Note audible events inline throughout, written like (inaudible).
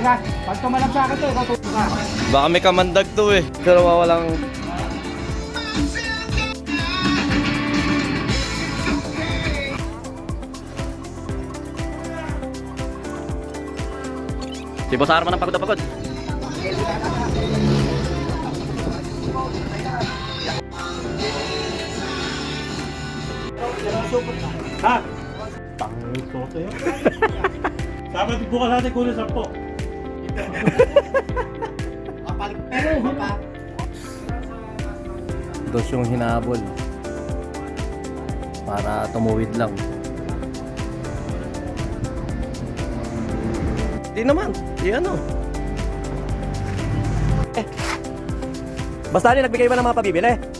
baga. Pag tumalab sa akin to, ikaw tutok ka. Baka may kamandag to eh. Pero walang... Si Boss Arman ang pagod na pagod. Ha? Tangin ko sa'yo. (laughs) Dapat bukas natin kunin sa po. (laughs) Dos yung hinabol. Para tumuwid lang. Di naman. Di ano. Eh. Basta rin nagbigay ba ng mga pabibili?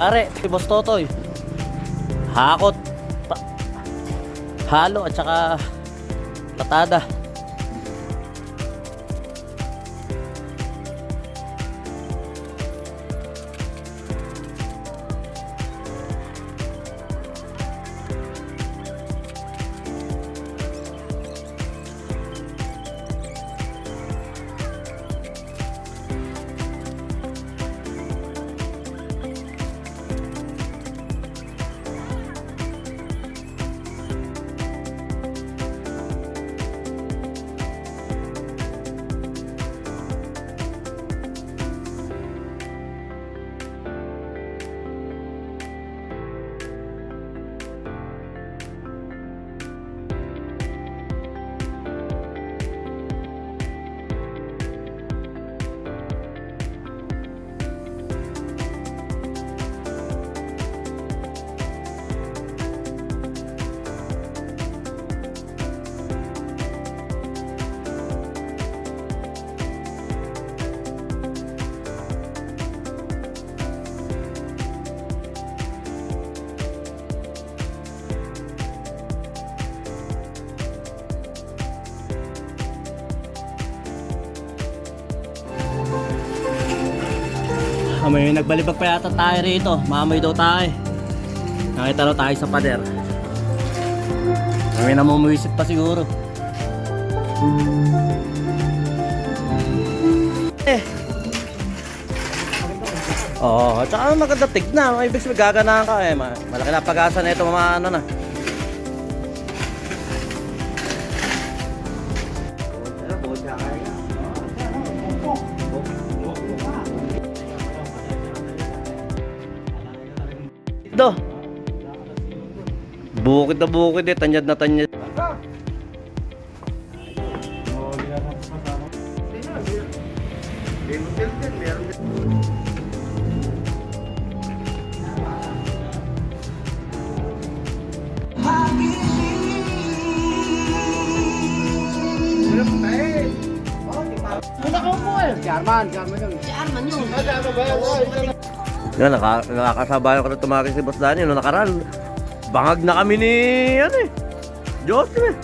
Are, si Boss Totoy. Hakot. Pa, halo at saka patada. May nagbalibag pa yata tayo rito. Mamay daw tayo. Nakita daw tayo sa pader. May namumuisip pa siguro. Eh. Oo, oh, at saka maganda tignan. Ibig sabihin gaganahan ka eh. Ma- Malaki na pag-asa na ito mga ano na. Bukid na bukid eh, tanyad na tanyad. Jarman, Jarman yun. Yan, naka, nakakasabayan ko na tumaki si Boss Danny. No, nakaraan, bangag na kami ni, ano eh, Joseph eh.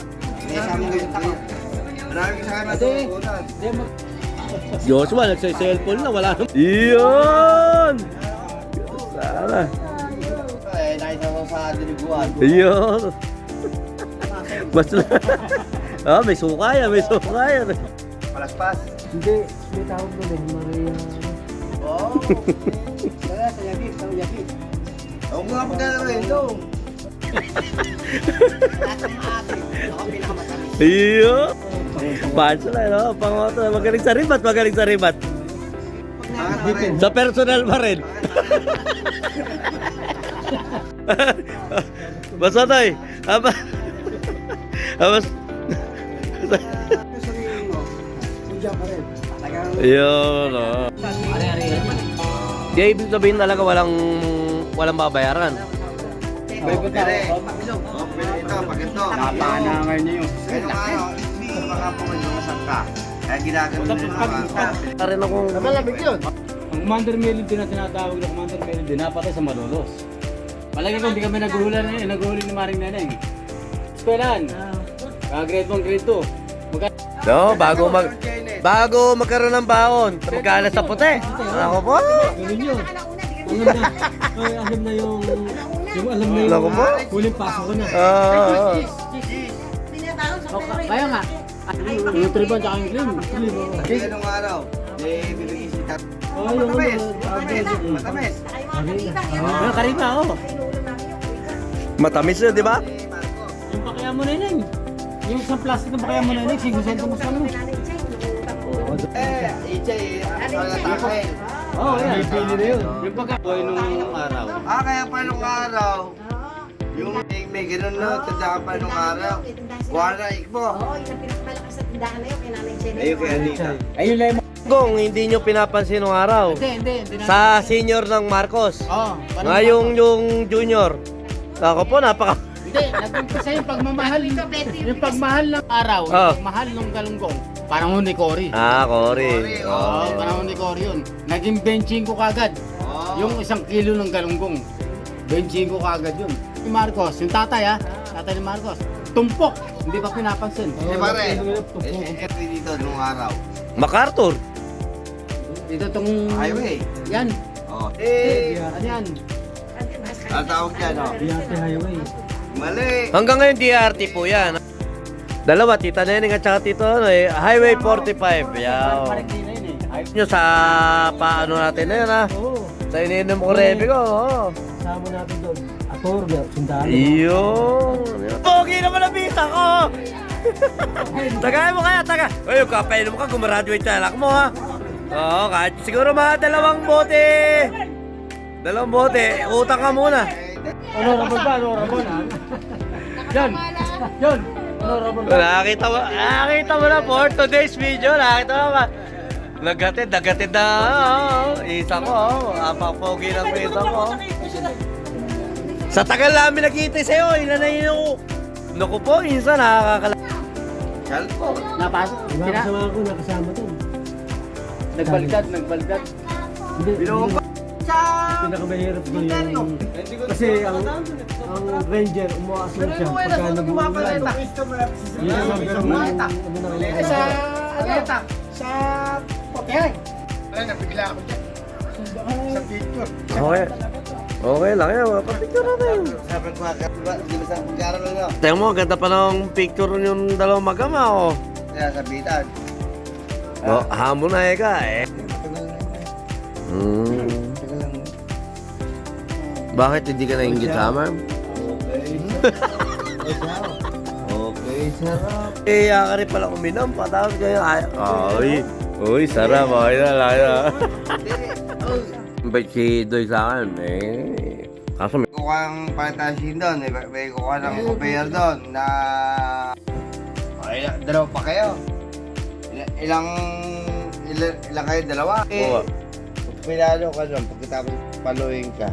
Joshua, nagsa-cellphone na, wala naman. Iyon! Sana. Iyon! (laughs) Mas na. (laughs) ah, may suka yan, may suka yan. palaspas. Hindi, may tawag doon (laughs) eh, Maria. Oo. Sa yagit, sa. Huwag mo nga ito. Ako pinakamatamis. Iyo. Bansa na, no? Pangoto. Magaling sa ribat, magaling sa ribat. Sa personal pa rin. (laughs) Basta tayo. Aba. Abas. Yun, oh. Di ibig sabihin talaga walang walang babayaran. May punta ako. Oh, pwede ito, pag ito. Napanangay niyo yung. Araw, hindi ko makapungan yung masangka. Kaya ginagano nila ng mga. Rin akong Malamig yun. Ang Commander Melody na tinatawag na Commander Melody, napatay sa Malolos. Palagi ko hindi kami naguhula na eh, naguhuli ni Maring Neneng. Eskwelahan. Ah, grade 1, grade 2. Magka No, bago mag bago magkaroon ng baon, magkalas sa puti. Ako po. Ganun yun. Alam na yung, yung alam na yung Ako po. huling pasok ko na. Ah. Kaya nga, yung triban tsaka yung oo. Kaya nung araw, eh, bibigyan si tat. Oo, yung Matamis. ano, Matamis. Matamis. Yung karima, oo. Matamis 'yun, di ba? Eh. Yung pakaya mo neneng. Yung isang plastic ng pakaya mo neneng, 5 centimos ka mo. Eh, Ichay, ang tatay. Oo, yan. Pili na yun. Yung pagkakoy nung araw. Ah, kaya pa nung araw, yung may, may ganun no, tanda ka pa nung araw. Wala, ikbo. Oo, yun ang pinakamalakas sa tindahan na yun, kay Nanay. Ayun kaya Anita. Ayun lang yung... Gong, hindi nyo pinapansin nung araw. Hindi, hindi. hindi na- Sa senior ng Marcos. Oo. paano Nga yung, yung junior. Ako po, napaka... Hindi, nag-umpisa yung pagmamahal. yung pagmahal ng araw, Oh. yung pagmahal ng galunggong. Panahon ni Cory. Ah, Cory. Oo, Oh. panahon ni Cory yun. Naging benching ko kagad. Oh. Yung isang kilo ng galunggong. Benching ko kagad yun. Si Marcos, yung tatay ha, tatay ni Marcos. Tumpok, hindi pa pinapansin. Eh, pare, eh, eh, dito nung araw. MacArthur. Dito tong... Highway. Yan. Oh. Eh, Ano yan? ang tawag dyan, oh. Mali. Hanggang ngayon, DRT po yan. Dalawa, Tita Neneng at saka Tito ano eh. Highway 45. Yaw. Parang di na yun eh. Ay, Nyo sa paano natin na yun ha. Oo. Sa ininom ko rebi ko. Kasama natin doon. Ator, sundalo. Iyon. Pogi naman ang bisa ko. (laughs) Tagay mo kaya, taga. Uy, yung kapainom ka, gumraduate na anak mo ha. Oo, kahit siguro mga dalawang bote. Dalawang bote, utang ka muna. Honorable ba? Honorable ha? Yan. Yan. Nakakita mo, nakakita mo na for today's video, nakakita mo ba? Naghatid, naghatid na, oh, isa ko, oh, apapogi lang ko isa ko. oh. Sa tagal namin nakita sa'yo, ilan na yun ako. Naku po, minsan nakakakala. Kalpo. Napasok. Mga Sina, kasama ko nakasama doon. nagbalgad, nagbalgad. Pa sa... Pinakamahirap doon yung... Kasi ang, ang ranger, umuasong siya pagka nag-uulan. Yun ang number one yung ano na Eh, sa... Aleta. Sa... Potere. Wala, nabigla ako dyan. Sa picture. Okay. Okay lang yan, mga picture natin. Sabi ko, diba, di ba sa pag-aaral na, no? Tingnan mo, ganda pa ng picture yung dalawang magama, oh. Kaya sa bitan. Oh, hamon na eka, eh. Hmm. Bakit hindi ka nainggit sa amin? Okay, sarap. (laughs) Eh, yaka rin pala uminom, patapos kayo. Ay, ay, uy, sarap, okay na, laya. Bait si Doy sa akin, eh. Kaso may... Kukuha ng pantasin doon, may, may kukuha ng conveyor doon na... Ay, dalawa pa kayo. Ilang... Ilang, ilang, kayo? Dalawa? Oo. Pinalo ka doon, pagkatapos paluin ka.